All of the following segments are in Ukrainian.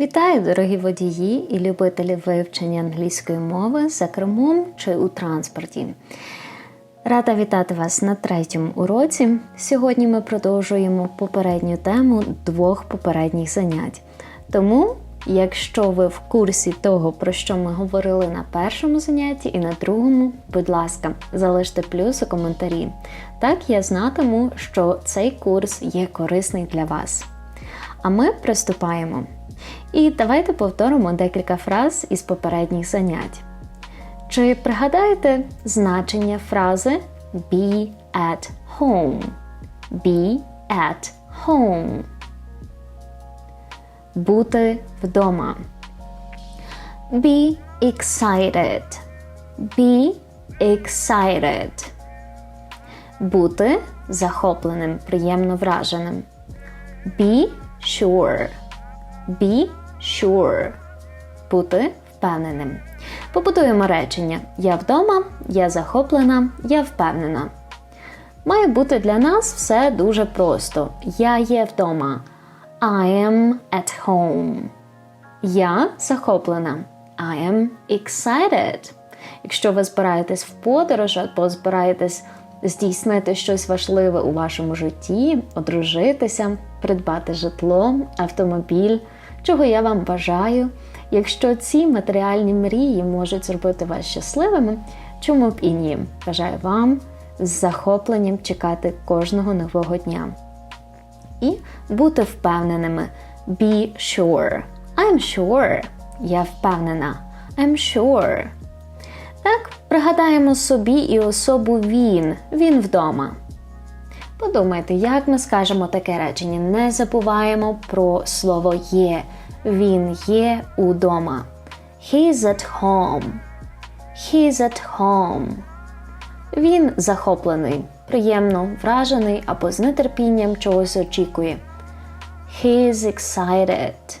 Вітаю, дорогі водії і любителі вивчення англійської мови за кермом чи у транспорті. Рада вітати вас на третьому уроці. Сьогодні ми продовжуємо попередню тему двох попередніх занять. Тому, якщо ви в курсі того, про що ми говорили на першому занятті і на другому, будь ласка, залиште плюс у коментарі. Так я знатиму, що цей курс є корисний для вас. А ми приступаємо. І давайте повторимо декілька фраз із попередніх занять. Чи пригадаєте значення фрази be at home? Be at home. Бути вдома. Be excited. Be excited. Бути захопленим, приємно враженим. Be sure. Be sure. Бути впевненим. Побудуємо речення Я вдома, я захоплена, я впевнена. Має бути для нас все дуже просто. Я є вдома. I am at home. Я захоплена. I am excited. Якщо ви збираєтесь в подорож або збираєтесь здійснити щось важливе у вашому житті, одружитися, придбати житло, автомобіль, чого я вам бажаю. Якщо ці матеріальні мрії можуть зробити вас щасливими, чому б і ні? Бажаю вам з захопленням чекати кожного нового дня. І бути впевненими. Be sure. I'm sure. Я впевнена. I'm sure. Так, пригадаємо собі і особу він. Він вдома. Подумайте, як ми скажемо таке речення. Не забуваємо про слово є. Він є удома. He's at home. He's at home. Він захоплений, приємно вражений або з нетерпінням чогось очікує. He's excited.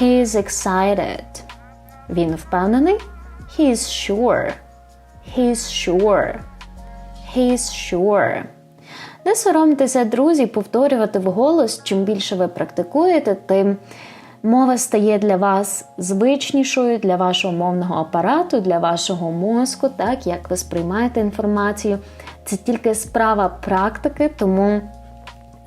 He's excited. Він впевнений. He's sure. He's sure. He's sure. Не соромтеся, друзі, повторювати вголос. Чим більше ви практикуєте, тим мова стає для вас звичнішою для вашого мовного апарату, для вашого мозку, так як ви сприймаєте інформацію. Це тільки справа практики, тому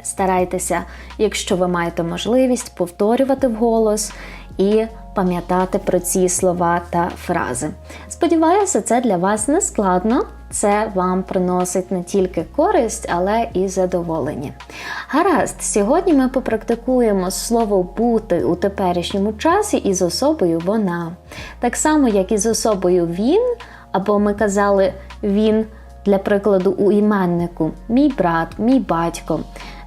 старайтеся, якщо ви маєте можливість, повторювати вголос і пам'ятати про ці слова та фрази. Сподіваюся, це для вас не складно. Це вам приносить не тільки користь, але і задоволення. Гаразд, сьогодні ми попрактикуємо слово бути у теперішньому часі із особою вона. Так само, як і з особою він, або ми казали він, для прикладу, у іменнику мій брат, мій батько.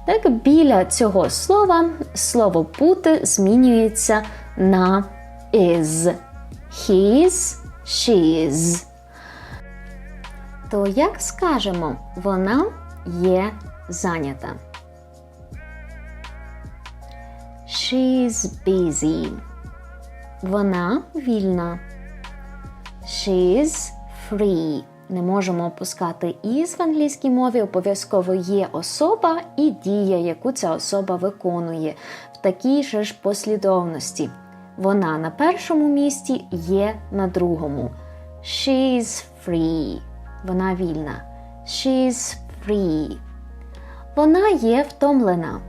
Так, біля цього слова слово бути змінюється на is. His, she's. То як скажемо, вона є зайнята? She's busy. Вона вільна. She's free. Не можемо опускати із в англійській мові. Обов'язково є особа і дія, яку ця особа виконує в такій же ж послідовності. Вона на першому місці є на другому. She's free. Вона вільна. She's free. Вона є втомлена.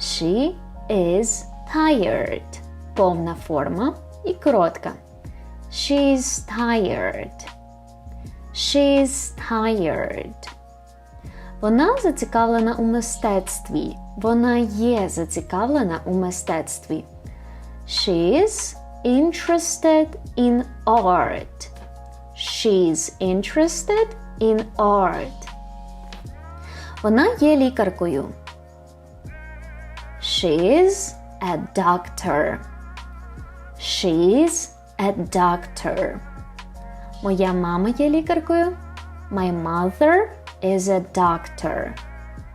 She is tired. Повна форма і коротка. She's tired. She's tired. Вона зацікавлена у мистецтві. Вона є зацікавлена у мистецтві. She's interested in art. She's interested in art. Вона є лікаркою. She's a doctor. She's a doctor. Моя мама є лікаркою. My mother is a doctor.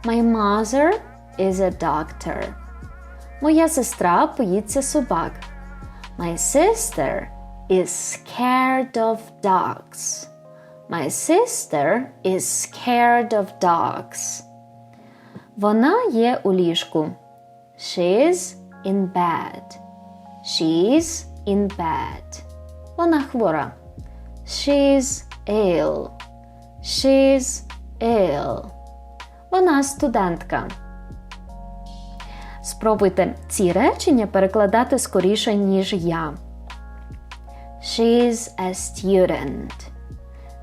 My mother is a doctor. Моя сестра боїться собак. My sister is scared of dogs. My sister is scared of dogs. Вона є у ліжку. She's in bed. She's in bed. Вона хвора. She's ill. She's ill. Вона студентка. Спробуйте ці речення перекладати скоріше, ніж я. She's a student.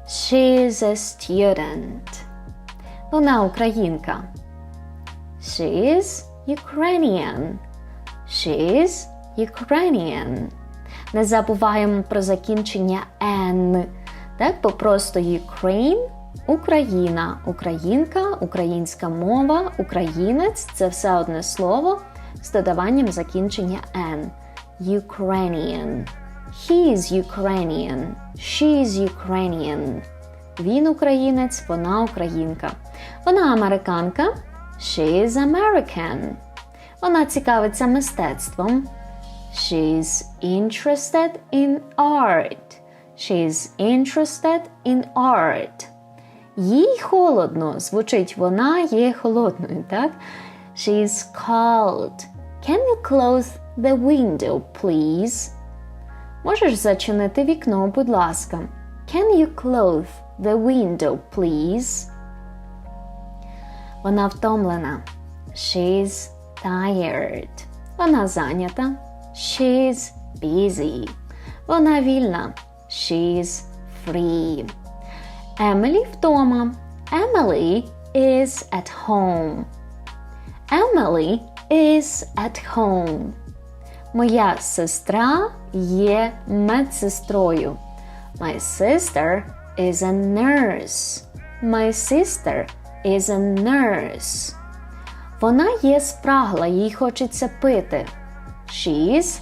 She's a student. Вона українка. She's Ukrainian. She's Ukrainian. Не забуваємо про закінчення N. Так, бо просто Ukraine – Україна, українка, українська мова, українець це все одне слово з додаванням закінчення N. Ukrainian. He is Ukrainian. She is Ukrainian. Він українець, вона українка. Вона американка. She is American. Вона цікавиться мистецтвом. She's interested in art. She's interested in art. Їй холодно. Звучить вона є холодною, так? She's cold. Can you close the window, please? Можеш зачинити вікно, будь ласка. Can you close the window, please? Вона втомлена. She's tired. Вона зайнята. She's busy. Вона вільна. She's free. Емілі вдома. Emily is at home. Emily is at home. Моя сестра є медсестрою. My sister is a nurse. My sister is a nurse. Вона є спрагла, їй хочеться пити. She's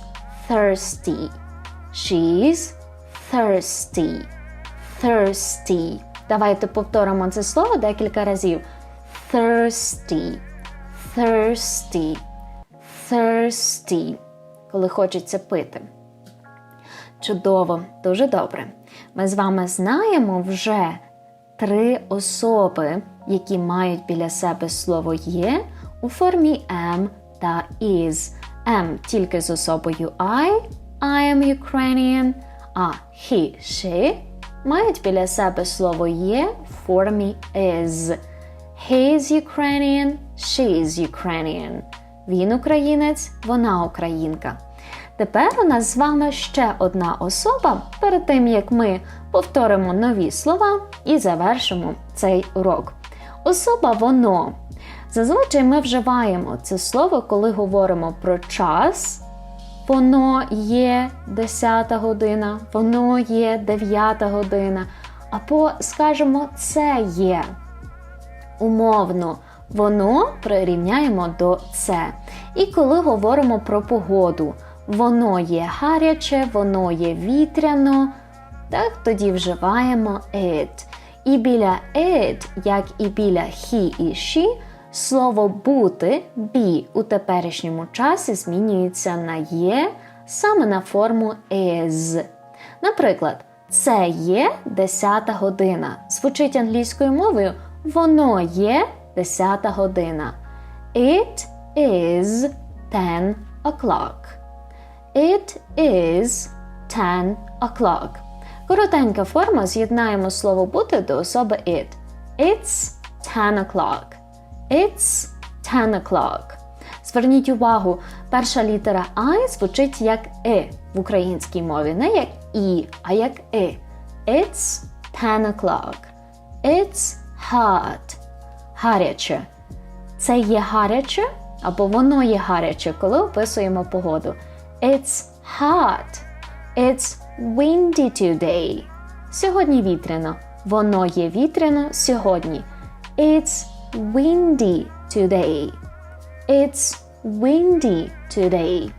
thirsty. She's thirsty. Thirsty. Давайте повторимо це слово декілька разів. Thirsty. Thirsty. Thirsty. Коли хочеться пити. Чудово, дуже добре. Ми з вами знаємо вже три особи, які мають біля себе слово є у формі am та is. Am тільки з особою I, I am Ukrainian, а he, she мають біля себе слово є в формі is. He is Ukrainian, she is Ukrainian. Він українець, вона українка. Тепер у нас з вами ще одна особа перед тим, як ми повторимо нові слова і завершимо цей урок. Особа воно. Зазвичай ми вживаємо це слово, коли говоримо про час. Воно є 10 година, воно є 9 година. Або, скажемо, це є. Умовно, воно прирівняємо до це. І коли говоримо про погоду, воно є гаряче, воно є вітряно, так тоді вживаємо it. І біля it, як і біля he і she, слово бути be у теперішньому часі змінюється на є саме на форму is. Наприклад, це є 10 година. Звучить англійською мовою, воно є 10 година. It is 10 o'clock. It is 10 o'clock. Коротенька форма з'єднаємо слово бути до особи it. It's 10 o'clock. It's 10 o'clock. Зверніть увагу, перша літера I звучить як «и» в українській мові, не як І, а як «и». It's 10 o'clock. It's hot. Гаряче. Це є гаряче або воно є гаряче, коли описуємо погоду. It's hot. It's windy today. Сьогодні вітряно. Воно є вітряно сьогодні. It's windy today. It's windy today.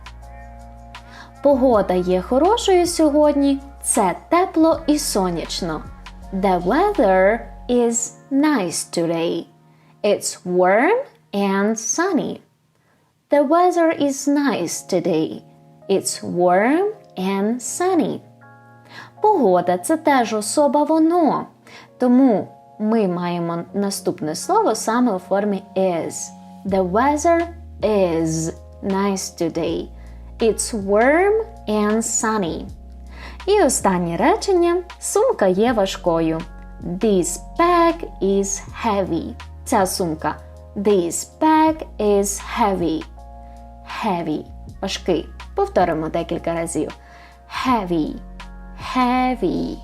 Погода є хорошою сьогодні. Це тепло і сонячно. The weather is nice today. It's warm and sunny. The weather is nice today. It's warm and sunny. Погода це теж особа воно. Тому ми маємо наступне слово саме у формі is. The weather is nice today. It's warm and sunny. І останнє речення. Сумка є важкою. This bag is heavy. Ця сумка. This bag is heavy. Heavy. Важкий. Повторимо декілька разів. Heavy. Heavy.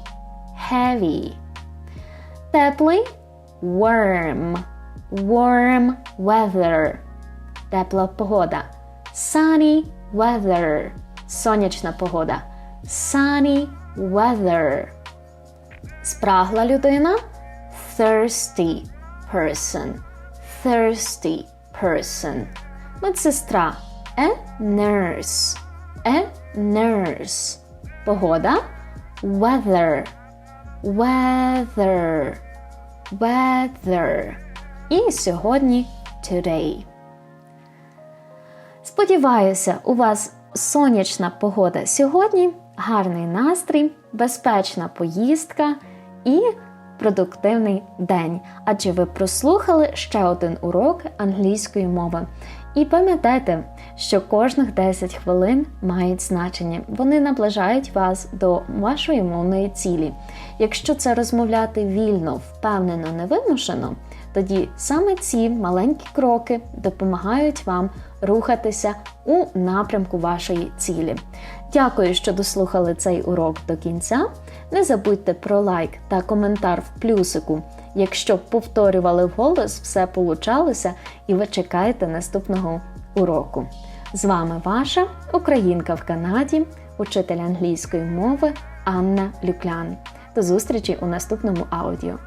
Heavy. Теплий. Warm. Warm weather. Тепла погода. Sunny weather. Сонячна погода. Sunny weather. Спрагла людина. Thirsty person. Thirsty person. Медсестра. A nurse. A nurse. Погода. Weather. Weather. Weather. І сьогодні today. Сподіваюся, у вас сонячна погода сьогодні, гарний настрій, безпечна поїздка і продуктивний день. Адже ви прослухали ще один урок англійської мови. І пам'ятайте, що кожних 10 хвилин мають значення. Вони наближають вас до вашої мовної цілі. Якщо це розмовляти вільно, впевнено, невимушено, тоді саме ці маленькі кроки допомагають вам рухатися у напрямку вашої цілі. Дякую, що дослухали цей урок до кінця. Не забудьте про лайк та коментар в плюсику, якщо повторювали вголос, все получалося, і ви чекаєте наступного уроку. З вами ваша українка в Канаді, учитель англійської мови Анна Люклян. До зустрічі у наступному аудіо.